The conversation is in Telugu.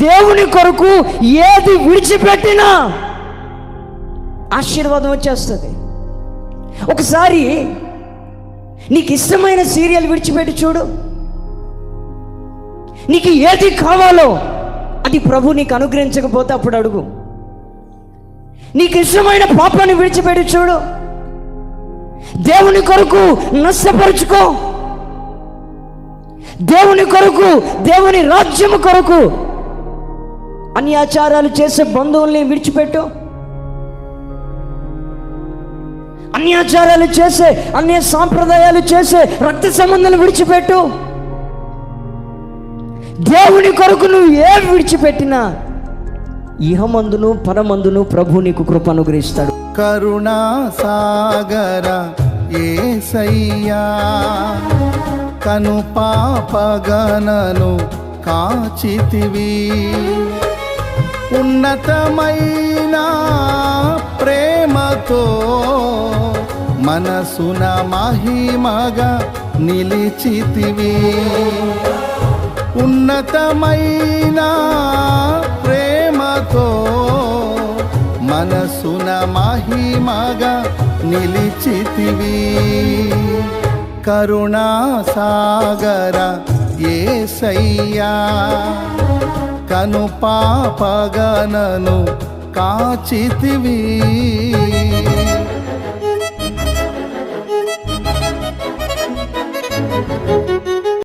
దేవుని కొరకు ఏది విడిచిపెట్టినా ఆశీర్వాదం వచ్చేస్తుంది. ఒకసారి నీకు ఇష్టమైన సీరియల్ విడిచిపెట్టి చూడు. నీకు ఏది కావాలో అది ప్రభు నీకు అనుగ్రహించకపోతే అప్పుడు అడుగు. నీకు ఇష్టమైన పాపాన్ని విడిచిపెట్టి చూడు. దేవుని కొరకు నష్టపరుచుకో. దేవుని కొరకు దేవుని రాజ్యము కొరకు అన్యాచారాలు చేసే బంధువుల్ని విడిచిపెట్టు. అన్యాచారాలు చేసే అన్ని సాంప్రదాయాలు చేసే రక్త సంబంధాలు విడిచిపెట్టు. దేవుని కొరకు నువ్వు ఏం విడిచిపెట్టినా ఇహమందును పరమందును ప్రభు నీకు కృప అనుగ్రహిస్తాడు. కరుణా సాగర ఏసయ్యా కను పాపగనను కాచితివి. ఉన్నతమైన ప్రేమతో మనసున మహిమగా నిలిచితివి. ఉన్నతమైన ప్రేమతో మనసున మహిమగా నిలిచితివి. కరుణాసాగర ఏసయ్యా. కను పాపగనను కాచితివి.